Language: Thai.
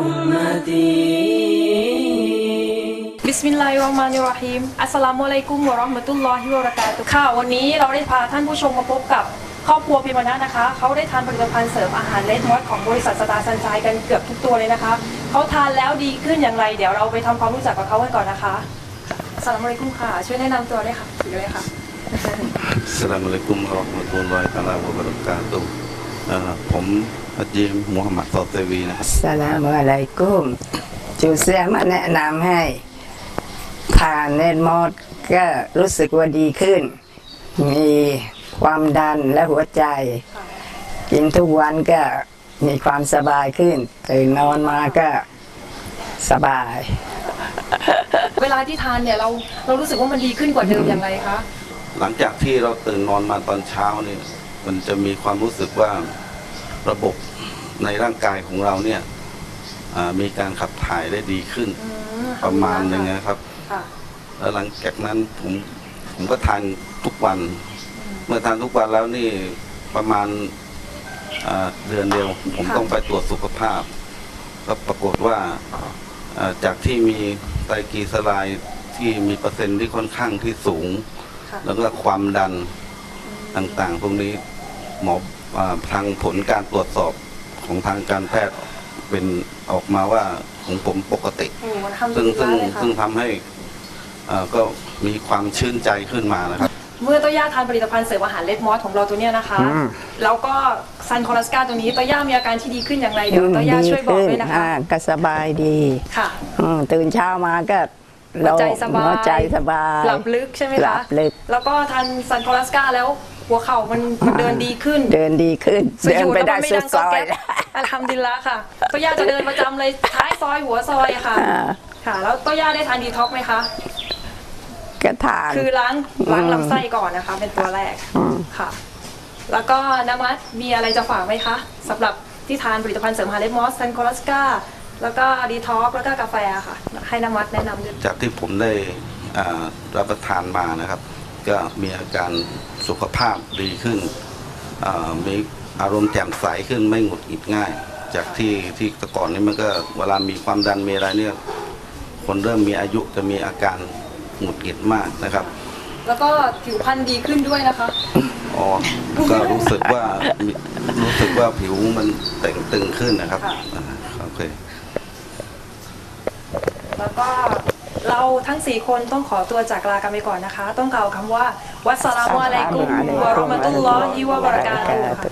أمتي บิสมิลลาฮิรเราะห์มานิรเราะฮีม อัสสลามุอะลัยกุมวะเราะห์มะตุลลอฮิวะบะเราะกาตุฮ์ค่ะ วันนี้เราได้พาท่านผู้ชมมาพบกับครอบครัวพิมพ์นะนะคะ เขาได้ทานผลิตภัณฑ์เสริมอาหารเลดมอสของบริษัทสตาร์ซันไซกันเกือบทุกตัวเลยนะคะ เขาทานแล้วดีขึ้นอย่างไร เดี๋ยวเราไปทำความรู้จักกับเขากันก่อนนะคะอัสสลามุอะลัยกุมค่ะ ช่วยแนะนำตัวด้วยค่ะถือเลยค่ะ Assalamualaikum warahmatullahi taala wabarakatuh เอ่อผม ฮัจญีมูฮัมหมัดซอเตวีนะครับสลามอะลัยกุมจูเซียมาแนะนำให้ทานเนตมอดก็รู้สึกว่าดีขึ้น มีความดันและหัวใจ กินทุกวันก็มีความสบายขึ้นตื่นนอนมาก็สบาย เวลาที่ทานเนี่ยเราเรารู้สึกว่ามันดีขึ้นกว่าเดิมอย่างไรคะ หลังจากที่เราตื่นนอนมาตอนเช้าเนี่ยมันจะมีความรู้สึกว่า ระบบในร่างกายของเราเนี่ยอ่ามีการขับถ่ายได้ดีขึ้นอืมประมาณหนึ่งนะครับ ค่ะแล้วหลังจากนั้นผมผมก็ทานทุกวันเมื่อทานทุกวันแล้วนี่ประมาณอ่าเดือนเดียว ผมค่ะ ต้องไปตรวจสุขภาพ ก็ปรากฏว่าอ่าจากที่มีไตรกลีเซอไรด์ที่มีเปอร์เซ็นต์ที่ค่อนข้างที่สูง ค่ะแล้วก็ความดันต่างๆ พวกนี้ หมออาทางผลการตรวจสอบของทางการแพทย์เป็นออกมาว่าของผมปกติโอ้มันทำซึ่งดีซึ่งมากเลยค่ะซึ่งทำให้อ่าก็มีความชื่นใจขึ้นมานะครับ เมื่อตัวย่าทานผลิตภัณฑ์เสริมอาหารเลดมอสของเราตัวเนี้ยนะคะอืมแล้วก็ซันคอลัสกาตัวนี้ตัวย่ามีอาการที่ดีขึ้นอย่างไรเดี๋ยวตัวย่าช่วยบอกด้วยนะคะอ่าก็สบายดีค่ะอืมตื่นเช้ามาก็ หัวใจสบายหัวใจสบายหลับลึกใช่ไหมหลัคะบลึก แล้วก็ทานซันคอลัสกาแล้วหัวเข่ามันมันเดินดีขึ้น เดินดีขึ้นสุดเดิอนยู่ไปแล้วได้มันไม่สุดัดงซก็อยแก๊บอัลฮัมดุลิลละค่ะตัวย่าจะเดินประจำเลยท้ายซอยหัวซอยอะค่ะอ่าค่ะ แล้วตัวย่าได้ทานดีท็อกซ์ไหมคะก็ทานคือล้างล้างอืมลำไส้ก่อนนะคะ เป็นตัวแรกอืมค่ะ แล้วก็นามัสมีอะไรจะฝากไหมคะสำหรับที่ทานผลิตภัณฑ์เสริมอาหารเลดมอสซันคอลัสกา แล้วก็ดีท็อกแล้วก็กาแฟค่ะ ให้นามัสแนะนำด้วยจากที่ผมได้อ่ารับประทานมานะครับ ก็มีอาการสุขภาพดีขึ้นอ่ามีอารมณ์แจ่มใสขึ้นไม่หงุดหงิดง่าย จากที่ที่แต่ก่อนนี้มันก็เวลามีความดันมีอะไรเนี่ยคนเริ่มมีอายุจะมีอาการหงุดหงิดมากนะครับ แล้วก็ผิวพรรณดีขึ้นด้วยนะคะ อ๋อก็รู้สึกว่ามีรู้สึกว่าผิวมันแต่งตึงขึ้นนะครับค่ะอ่าโอเค แล้วก็เราทั้งสี่คนต้องขอตัวจากลากันไปก่อนนะคะ ต้องกล่าวคำว่า วัสสลามุอะลัยกุมวะราะมะตุลลอฮิวะบะรกาตุค่ะ